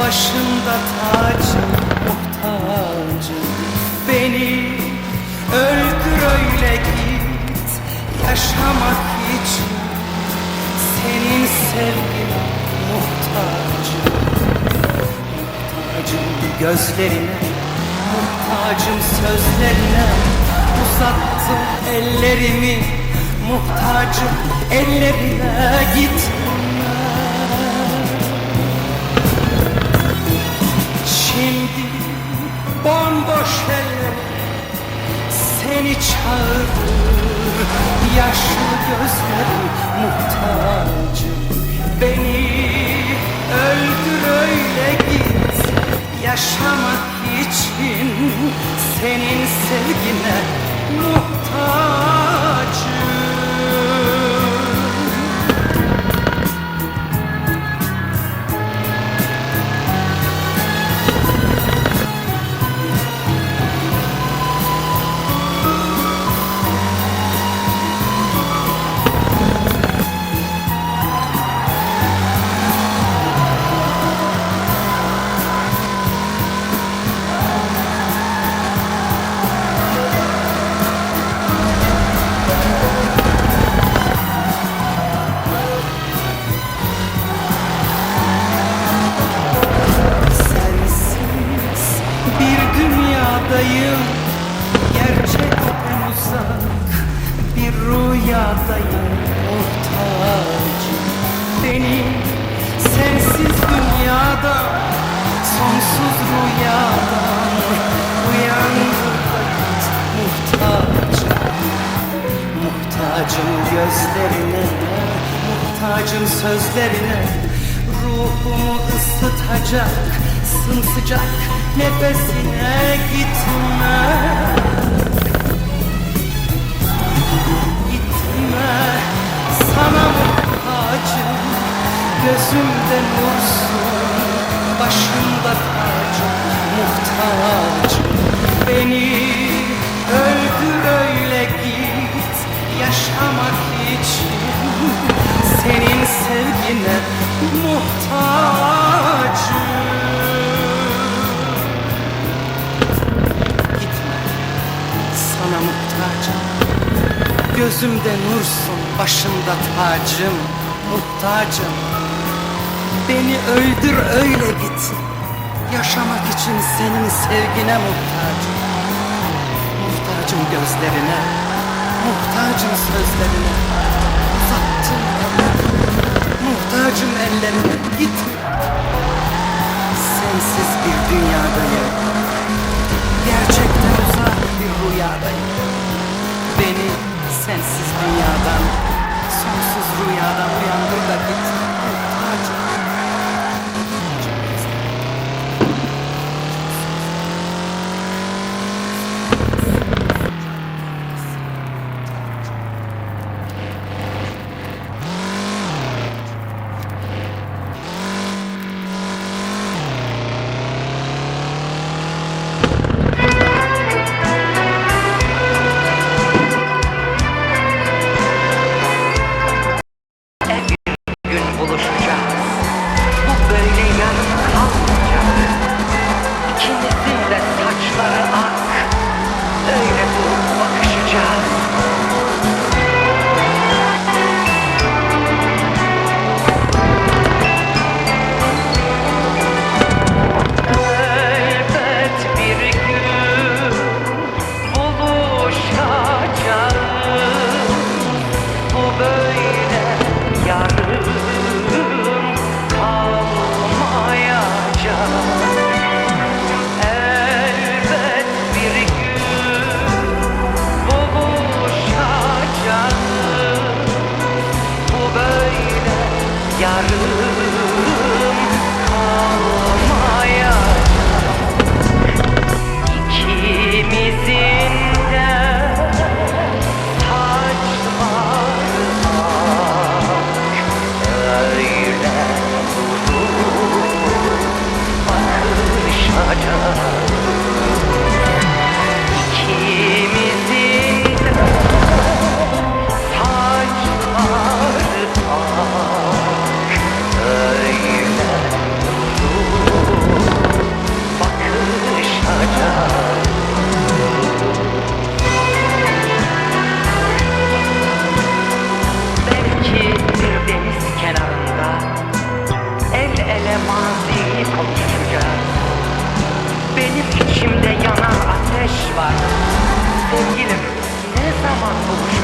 Başımda tacım muhtacım Beni öldür öyle git Yaşamak için. Senin sevgine muhtacım Muhtacım gözlerine Muhtacım sözlerine. Uzattım ellerimi Muhtacım ellerine. Gitme Şimdi bomboş eller seni çağırır Yaşlı gözlerim muhtacım Beni öldür öyle git. Yaşamak için senin sevgine muhtacım dünyadayım Gerçekten uzak bir rüyadayım. Muhtacım beni sensiz dünyada Sonsuz rüyadan uyandır da git Muhtacım Muhtacım gözlerine, muhtacım sözlerine Ruhumu ısıtacak, sımsıcak nefesine gitme. Gitme, sana muhtacım Gözümde nursun, başımda tacım Muhtacım, beni öldür öyle git Yaşamak için senin sevgine muhtacım Gözümde nursun, başımda tacım Muhtacım. Beni öldür öyle git. Yaşamak için senin sevgine muhtacım. Muhtacım gözlerine Muhtacım sözlerine. Uzattım Muhtacım ellerine Gitme Sensiz bir dünyadayım. Gerçekten uzak bir rüyadayım sensiz dünyadan Sonsuz rüyadan uyandır da git Marshall.